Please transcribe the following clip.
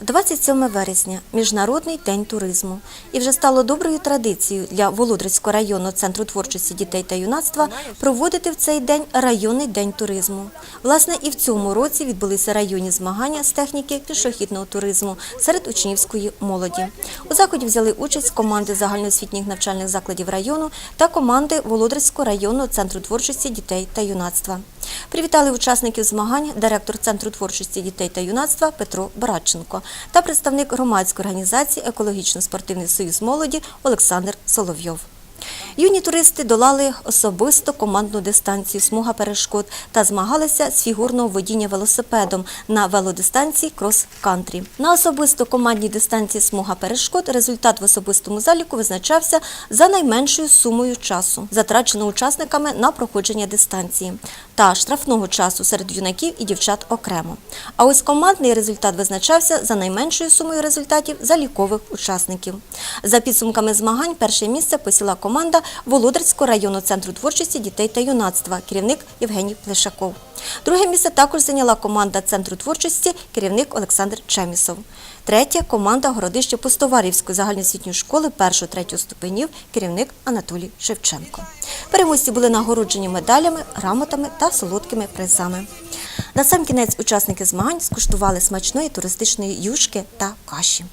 27 вересня Міжнародний день туризму. І вже стало доброю традицією для Володарського районного центру творчості дітей та юнацтва проводити в цей день районний день туризму. Власне, і в цьому році відбулися районні змагання з техніки пішохідного туризму серед учнівської молоді. У заході взяли участь команди загальноосвітніх навчальних закладів району та команди Володарського районного центру творчості дітей та юнацтва. Привітали учасників змагань директор Центру творчості дітей та юнацтва Петро Барадченко та представник громадської організації Екологічно-спортивний союз молоді Олександр Соловйов. Юні туристи долали особисто командну дистанцію смуга перешкод та змагалися з фігурного водіння велосипедом на велодистанції крос-кантрі. На особисто командній дистанції смуга перешкод результат в особистому заліку визначався за найменшою сумою часу, затраченого учасниками на проходження дистанції, та штрафного часу серед юнаків і дівчат окремо. А ось командний результат визначався за найменшою сумою результатів залікових учасників. За підсумками змагань перше місце посіла команда Володарського районного центру творчості дітей та юнацтва, керівник Євгеній Плешаков. Друге місце також зайняла команда центру творчості, керівник Олександр Чемісов. Третє команда Городище Постоварівської загальноосвітньої школи першого-третього ступенів, керівник Анатолій Шевченко. Переможці були нагороджені медалями, грамотами та солодкими призами. На сам кінець учасники змагань скуштували смачної туристичної юшки та каші.